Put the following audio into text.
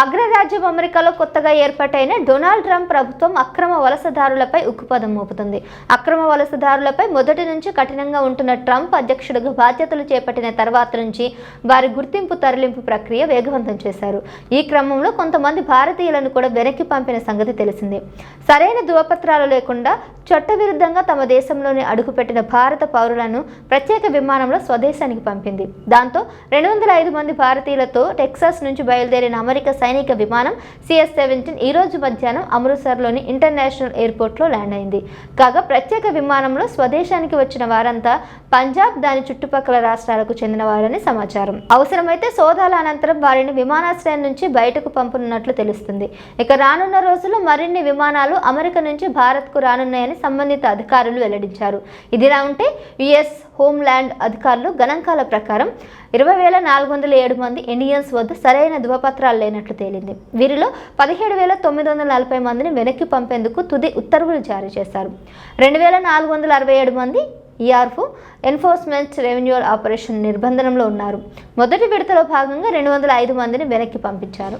అగ్రరాజ్యం అమెరికాలో కొత్తగా ఏర్పాటైన డొనాల్డ్ ట్రంప్ ప్రభుత్వం అక్రమ వలసదారులపై ఉక్కుపదం మోపుతుంది. అక్రమ వలసదారులపై మొదటి నుంచి కఠినంగా ఉంటున్న ట్రంప్ అధ్యక్షుడిగా బాధ్యతలు చేపట్టిన తర్వాత నుంచి వారి గుర్తింపు తరలింపు ప్రక్రియ వేగవంతం చేశారు. ఈ క్రమంలో కొంతమంది భారతీయులను కూడా వెనక్కి పంపిన సంగతి తెలిసిందే. సరైన ధృవపత్రాలు లేకుండా చట్టవిరుద్ధంగా తమ దేశంలోనే అడుగుపెట్టిన భారత పౌరులను ప్రత్యేక విమానంలో స్వదేశానికి పంపింది. దాంతో రెండు వందల ఐదు మంది భారతీయులతో టెక్సాస్ నుంచి బయలుదేరిన అమెరికా సైనిక విమానం సిఎస్ సెవెంటీన్ ఈ రోజు మధ్యాహ్నం అమృత్సర్లోని ఇంటర్నేషనల్ ఎయిర్పోర్ట్లో ల్యాండ్ అయింది. కాగా ప్రత్యేక విమానంలో స్వదేశానికి వచ్చిన వారంతా పంజాబ్ దాని చుట్టుపక్కల రాష్ట్రాలకు చెందిన వారని సమాచారం. అవసరమైతే సోదాల అనంతరం వారిని విమానాశ్రయం నుంచి బయటకు పంపనున్నట్లు తెలుస్తుంది. ఇక రానున్న రోజుల్లో మరిన్ని విమానాలు అమెరికా నుంచి భారత్కు రానున్నాయని సంబంధిత అధికారులు వెల్లడించారు. ఇదిలా ఉంటే యుఎస్ హోంల్యాండ్ అధికారులు గణాంకాల ప్రకారం ఇరవై వేల నాలుగు వందల ఏడు మంది ఇండియన్స్ వద్ద సరైన ధృవపత్రాలు లేనట్లు తేలింది. వీరిలో పదిహేడు వేల తొమ్మిది వందల నలభై మందిని వెనక్కి పంపేందుకు తుది ఉత్తర్వులు జారీ చేశారు. రెండు వేల నాలుగు వందల అరవై ఏడు మంది ఈఆర్ఫ్ ఎన్ఫోర్స్మెంట్ రెవెన్యూ ఆపరేషన్ నిర్బంధనంలో ఉన్నారు. మొదటి విడతలో భాగంగా రెండు వందల ఐదు మందిని వెనక్కి పంపించారు.